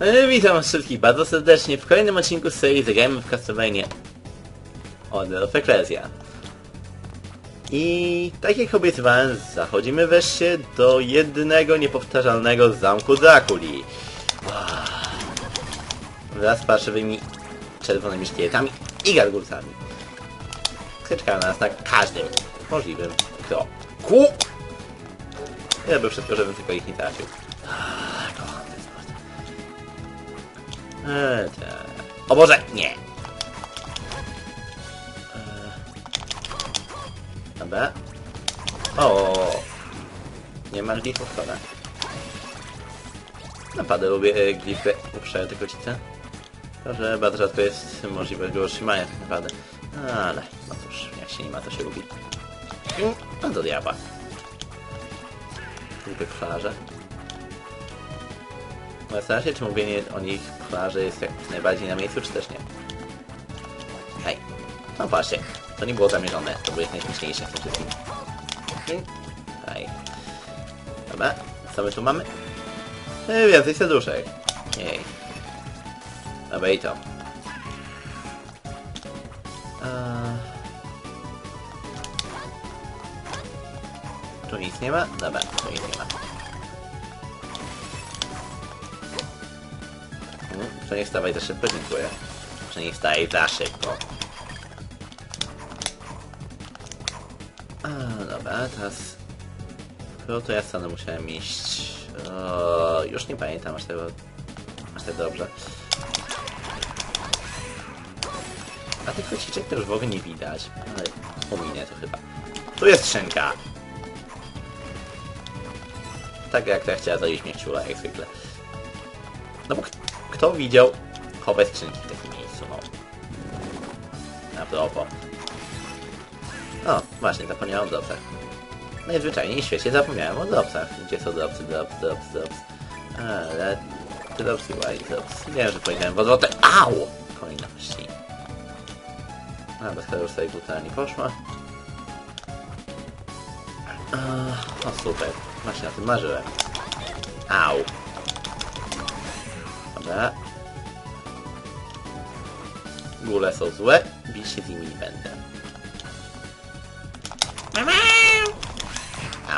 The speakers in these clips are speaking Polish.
E, Witam wszystkich bardzo serdecznie w kolejnym odcinku serii Zagrajmy w Castlevania Order of Ecclesia. I tak jak obiecywałem, zachodzimy wreszcie do jednego niepowtarzalnego zamku Drakuli. Wraz z parszywymi czerwonymi szkieletami i gargulcami. Skeczkają na nas na każdym możliwym kroku. Ja by wszystko, żebym tylko ich nie trafił. Eee, tak. O Boże, nie! Eee. Dobra. O, Nie ma glifów, szkoda. Naprawdę lubię e, glify uprzedzę te kocice. To, że bardzo rzadko jest możliwość go otrzymania tak naprawdę. Ale, no cóż, jak się nie ma, to się lubi. No do diabła. Lubię klarze. Zastanawiam czy mówienie o nich klarze jest jak najbardziej na miejscu, czy też nie. Hej. No patrzcie, to nie było zamierzone, to było najśmieszniejsze w tym wszystkim. Hej. Dobra, co my tu mamy? E, więcej serduszek. Jej. Dobra i to. Eee... Tu nic nie ma? Dobra, tu nic nie ma. To nie wstawaj za szybko, dziękuję. Że nie wstaj za szybko. A, dobra, teraz... Skoro to ja stronę musiałem iść... O, już nie pamiętam aż tego... aż tak dobrze. A tych kociczek to już w ogóle nie widać. Ale pominę to chyba. Tu jest skrzynka! Tak jak ta chciała zajść mnie jak zwykle. No bo kto widział chowe skrzynki w takim miejscu, no. A propos. O, właśnie, zapomniałem o dropsach. Najzwyczajniej w świecie zapomniałem o dropsach. Gdzie są dropsy, drops, drops, drops. Ale... Dropsy, white drops. Wiem, że powiedziałem w odwrotę. Au! Kolejności. A, bez już sobie brutalnie poszła. Eee, O, super. Właśnie o tym marzyłem. Au. Dobra. Góle są złe, bić się z nimi nie będę.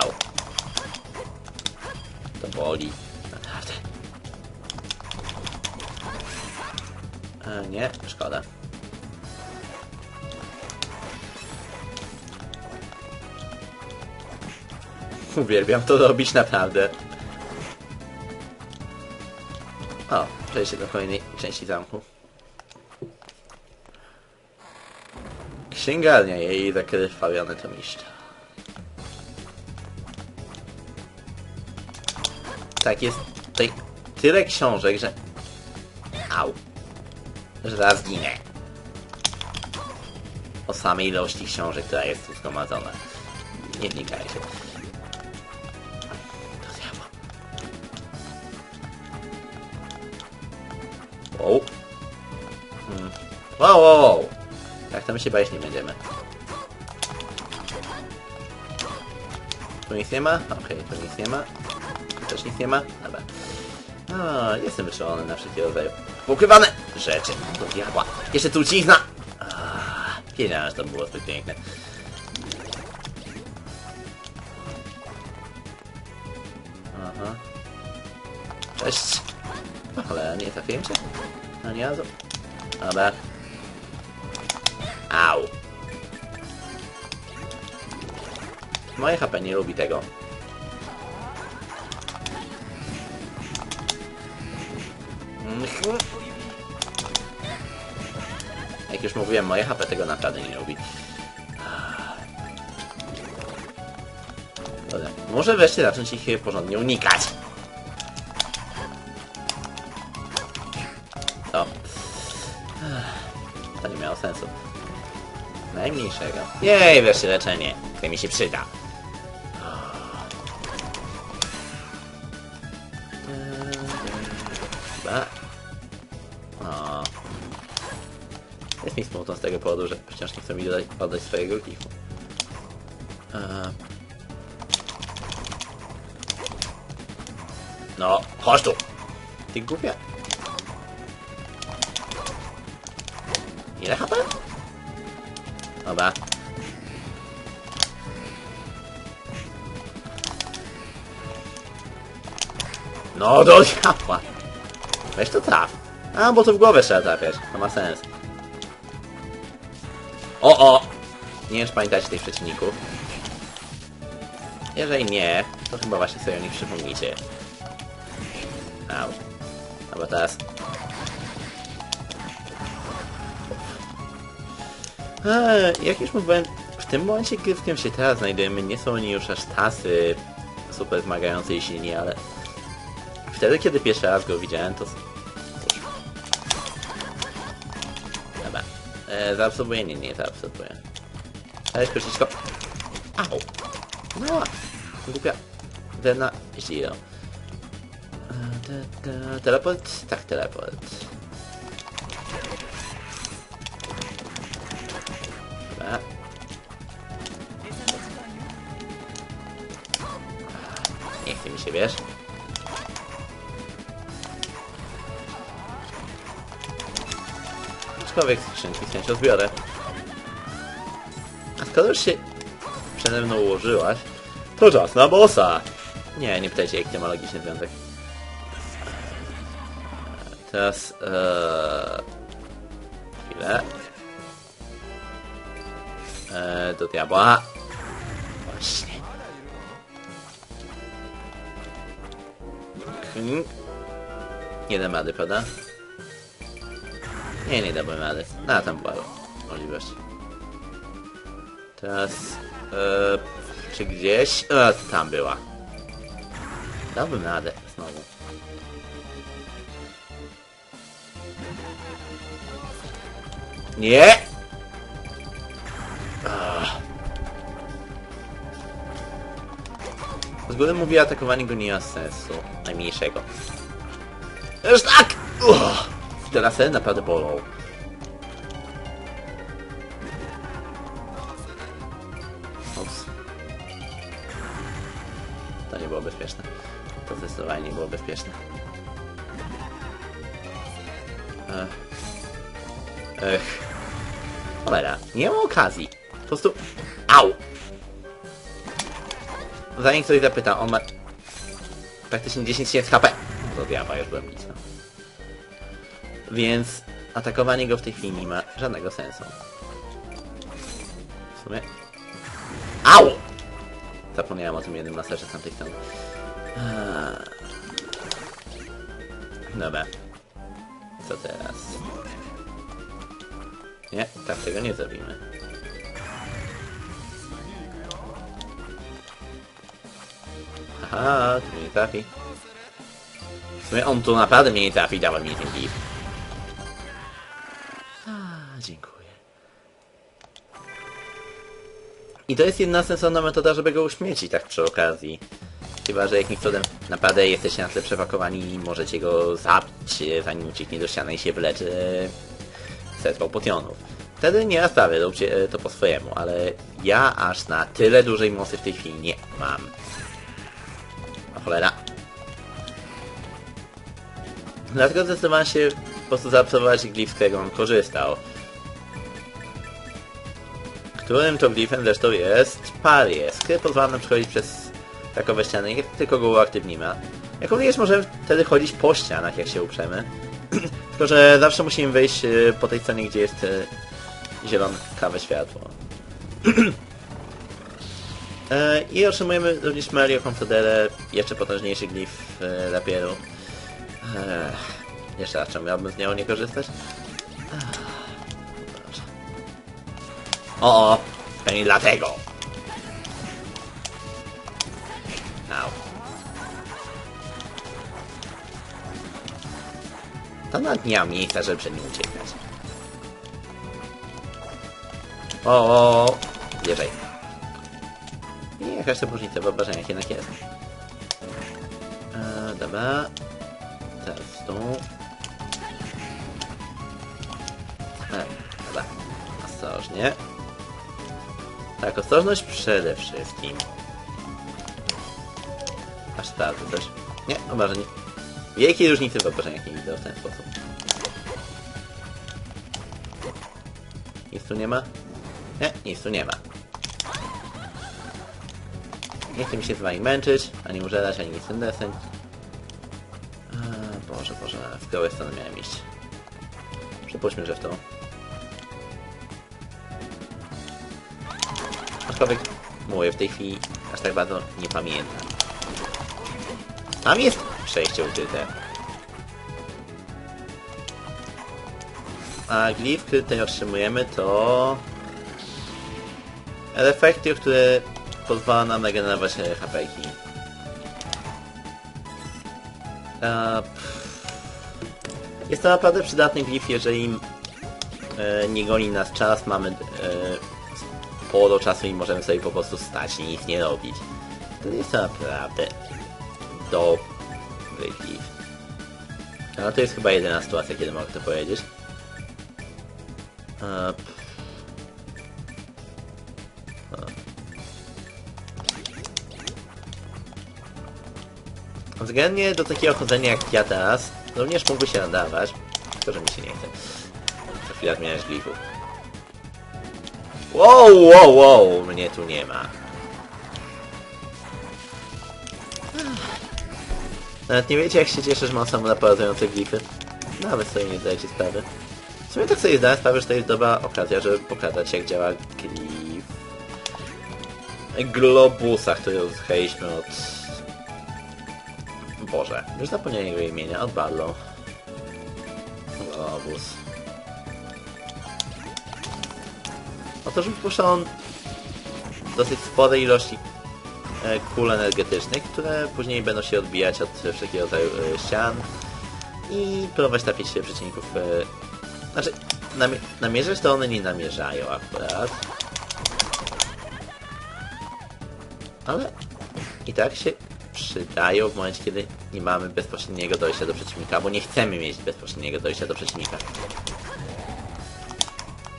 Au. To boli. Naprawdę. E, nie, szkoda. Uwielbiam to robić naprawdę. O, przejście do kolejnej części zamku. Księgarnia jej zakrwawiony to mistrz. Tak, jest tutaj tyle książek, że... Au. Że zaraz ginę. O samej ilości książek, która jest tu zgromadzona. Nie wnikajcie. Wow, wow, wow. Jak tam się bać nie będziemy. Tu nic nie ma? Okej, tu nic nie ma. Tu też nic nie ma? Dobra. No, jestem wyczulony na wszystkie rodzaje ukrywane rzeczy. Do diabła. Jeszcze trucizna! Że to było zbyt piękne. Aha. Cześć. Ale nie trafiłem cię? No nie. Dobra. Moje HP nie lubi tego. Mhm. Jak już mówiłem, moje HP tego naprawdę nie lubi. Dobra, może wreszcie zacząć ich porządnie unikać. To. To nie miało sensu. Najmniejszego. Jej, wreszcie leczenie, które mi się przyda. powodu, że przecież nie chce mi dodać, oddać swojego klifu. Eee. No, chodź tu! Ty głupia! Ile HP? Dobra. No do diabła! Weź to traf. A, bo to w głowę trzeba trafiać. To ma sens. O, o! Nie wiem, czy pamiętacie tych przeciwników. Jeżeli nie, to chyba właśnie sobie o nich przypomnijcie. Au. Dobra, teraz... Eee, jak już mówiłem, w tym momencie, gdy w którym się teraz znajdujemy, nie są oni już aż tacy super wymagający i silni, ale wtedy, kiedy pierwszy raz go widziałem, to... Zaabsorbuję? Nie, nie zaabsorbuję. Ale króciutko. Au! No! Głupia. Dena... Zero. Te- te- Teleport? Tak, teleport. Dobra. Nie chce mi się, wiesz? Aczkolwiek skrzynki z chęcią zbiorę. A skoro już się przede mną ułożyłaś, to czas na bossa! Nie, nie pytajcie, jaki to ma logiczny związek. Teraz... Ee... Chwilę. Eee, do diabła. Właśnie. Hmm. Nie dam rady, prawda? Nie, nie dałbym rady. No, tam była możliwość. Teraz... Eee, czy gdzieś? E, tam była. Dałbym radę, znowu. Nie! Ach. Z góry mówię, atakowanie go nie ma sensu. Najmniejszego. Już tak! Uch. Te lasery naprawdę bolą. Ups. To nie było bezpieczne. To zdecydowanie nie było bezpieczne. Ech. Ech. Cholera, nie mam okazji. Po prostu... Au! Zanim ktoś zapyta, on ma... Praktycznie 10 tysięcy HP. Do diabła już byłem blisko. Więc atakowanie go w tej chwili nie ma żadnego sensu. W sumie... Au! Zapomniałem o tym jednym laserze z tamtej strony. Eee. Dobra. Co teraz? Nie, tak tego nie zrobimy. Aha, tu mnie nie trafi. W sumie on tu naprawdę mnie nie trafi, dała mi ten gif. I to jest jedna sensowna metoda, żeby go uśmiecić tak przy okazji. Chyba, że jakimś cudem naprawdę jesteście na tyle przewakowani i możecie go zabić, e, zanim ucieknie do ściany i się wyleczy e, setką potionów. Wtedy nie sprawy, róbcie e, to po swojemu, ale ja aż na tyle dużej mocy w tej chwili nie mam. O cholera. Dlatego zdecydowałem się po prostu zaabsorbować glif, z którego on korzystał. Którym to glifem zresztą jest Paries, który pozwala nam przechodzić przez takowe ściany, tylko go uaktywnimy. Jak również możemy wtedy chodzić po ścianach, jak się uprzemy. tylko, że zawsze musimy wejść e, po tej stronie, gdzie jest e, zielonkawe światło. E, I otrzymujemy również Mario Confederę, jeszcze potężniejszy glif rapieru. Jeszcze raz, czemu miałbym z niego nie korzystać? O, o, pewnie dlatego. Au. To nawet nie ma miejsca, żeby przed nim uciekać. O, o, o. Bierzej. I jakaś to różnica w wyobrażeniach jednak jest. Eee, dobra. Teraz tu. E, dobra. Ostrożnie. Tak, ostrożność przede wszystkim. Aż sprawdzę coś. Nie, obrażeń. Wielkiej różnicy w obrażeniach nie widzę w ten sposób. Nic tu nie ma? Nie, nic tu nie ma. Nie chcę mi się z wami męczyć, ani użerać, ani nic innego. A, Boże, Boże, w którą stronę miałem iść? Przypuśćmy, że w tą. Aczkolwiek, mówię, w tej chwili aż tak bardzo nie pamiętam. Tam jest przejście ukryte. A glif, który tutaj otrzymujemy to... Efekty, które pozwala nam regenerować pff. Jest to naprawdę przydatny glif, jeżeli e, nie goni nas czas, mamy e, sporo czasu i możemy sobie po prostu stać i nic nie robić. To jest naprawdę dobry glif. Ale to jest chyba jedyna sytuacja, kiedy mogę to powiedzieć. Pff. Względnie do takiego chodzenia jak ja teraz, również mógłby się nadawać. Tylko, że mi się nie chce. Co chwila zmieniać glifów. Wow, wow, wow, mnie tu nie ma. Nawet nie wiecie jak się cieszę, że mam samonaparatujące glify. Nawet sobie nie zdajecie sprawy. W sumie tak sobie zdałem sprawę, że to jest dobra okazja, żeby pokazać jak działa glif Globusa, który uzyskaliśmy od... Boże, już zapomniałem jego imienia, od Barlow. Globus. Otóż wypuszcza on dosyć spore ilości e, kul energetycznych, które później będą się odbijać od wszelkiego rodzaju e, ścian i próbować trafić się przeciwników. e, Znaczy, namie namierzać to one nie namierzają akurat. Ale i tak się przydają w momencie, kiedy nie mamy bezpośredniego dojścia do przeciwnika, bo nie chcemy mieć bezpośredniego dojścia do przeciwnika.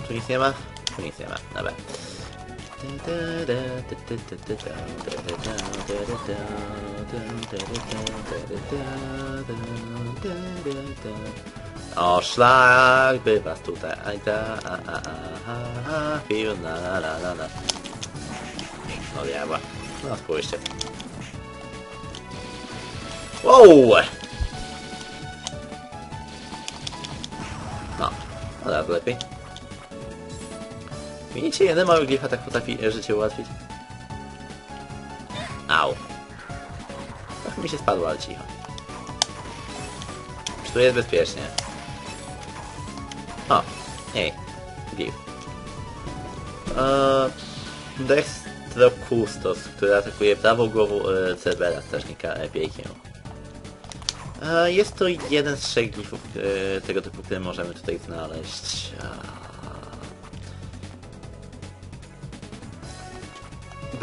Tu nic nie ma? Tu nic nie ma, dobra. O szlak by was tutaj aj da a a a a a pił na la la la la No diabła, no spójrzcie Wow! No, no teraz lepiej Widzicie, jeden mały glifa tak potrafi życie ułatwić Au Trochę mi się spadło, ale cicho Czy tu jest bezpiecznie? O, ej, glif. Eee, Dextro Kustos, który atakuje prawą głową e, Cerbera, strażnika e. E, jest to jeden z trzech glifów e, tego typu, które możemy tutaj znaleźć.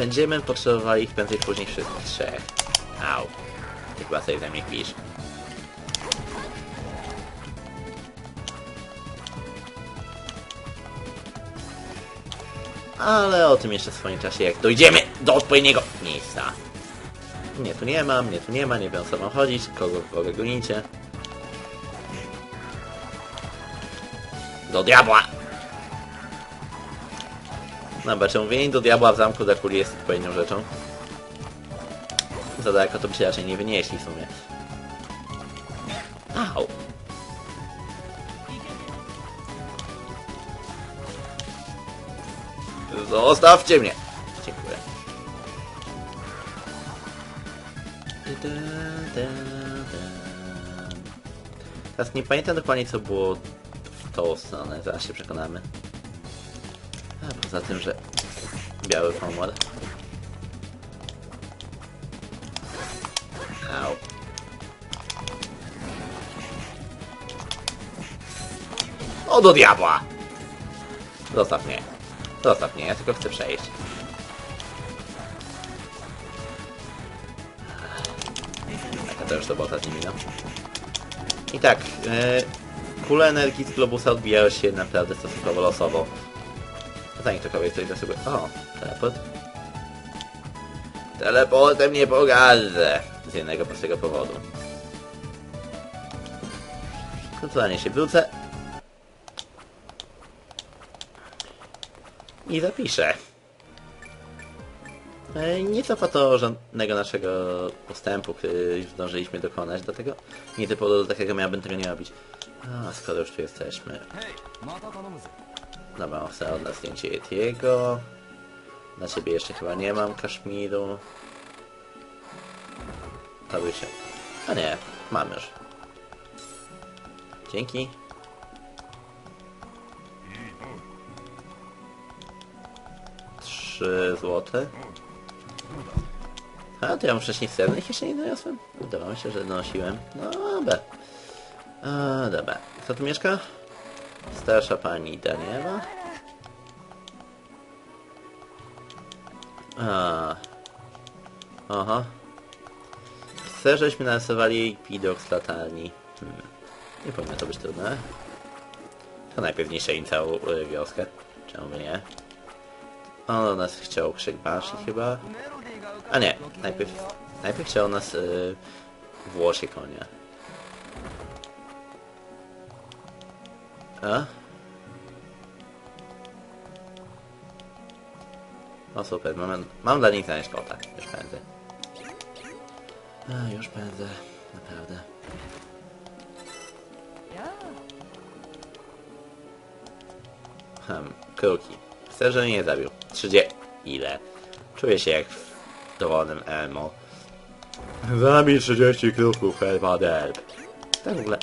Będziemy potrzebowali ich prędzej później wszystkich trzech. Au. Ty chyba sobie ze mnie kpisz. Ale o tym jeszcze w swoim czasie, jak dojdziemy do odpowiedniego miejsca. Nie, tu nie ma, mnie tu nie ma, nie wiem o co mam chodzić, kogo, kogo gonicie. Do diabła! Dobra, czy mówienie do diabła w zamku Drakuli jest odpowiednią rzeczą? Za daleko to by się raczej nie wynieśli w sumie. Au! Zostawcie mnie! Dziękuję. Teraz nie pamiętam dokładnie co było w tą stronę, zaraz się przekonamy. A poza tym, że biały. Au. O do diabła! Zostaw mnie. Zostaw mnie, ja tylko chcę przejść. Taka to już robota z nimi, no. I tak, e, kule energii z globusa odbijają się naprawdę stosunkowo losowo. Kto kogoś coś za sobie... O, teleport. Teleportem nie pogardzę. Z jednego prostego powodu. Kulturalnie się wrócę. i zapiszę. E, Nie cofa to żadnego naszego postępu, który zdążyliśmy dokonać, dlatego nie typu do takiego miałbym tego nie robić. A, skoro już tu jesteśmy. Dobra, wstałem na zdjęcie Yetiego. Na ciebie jeszcze chyba nie mam Kaszmiru. To by się... A nie, mam już. Dzięki. Trzy złote. A, to ja mam wcześniej srebrnych jeszcze nie doniosłem? Wydawało mi się, że donosiłem. No, dobra. A, dobra. Kto tu mieszka? Starsza pani Daniewa? A. Aha. Chcę, żeśmy narysowali jej widok z latarni. Hmm. Nie powinno to być trudne. To najpierw niszczeli całą e, wioskę. Czemu nie? On do nas chciał krzykbaszy chyba. A nie, najpierw, najpierw chciał nas yy, włosie konia. A? O super, mam, mam dla nich znaleźć kota. Już pędzę. A, już pędzę. Naprawdę. Hmm, kruki. Chcę, że mnie nie zabił. 30. Ile? Czuję się jak w dowolnym Elmo. Zabij 30 kruków, helpa derb. Tak w ogóle...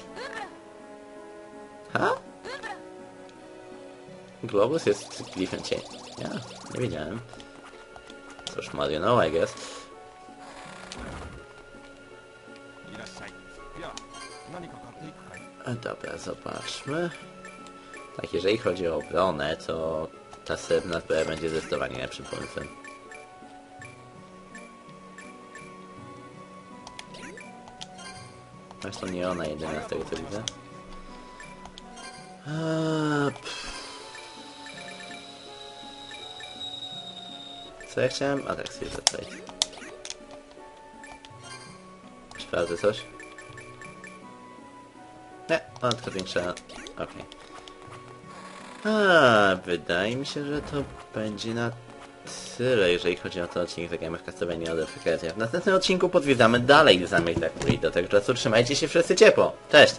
Ha? Globus jest w Glifen Cień. Ja, nie wiedziałem. Cóż, Mario, no I guess. E, dobra, zobaczmy. Tak, jeżeli chodzi o obronę, to ta srebrna PE będzie zdecydowanie lepszym pomysłem. Tak, Zresztą nie ona jedyna z tego co widzę. Eee, Co ja chciałem? A tak, sobie tutaj. Sprawdzę coś. Nie, ona tylko większa... Okej. A, wydaje mi się, że to będzie na tyle, jeżeli chodzi o ten odcinek Zagrajmy w Castlevania Ecclesia. W następnym odcinku podwiedzamy dalej zamek Dakurido, tak czasu trzymajcie się wszyscy ciepło. Cześć!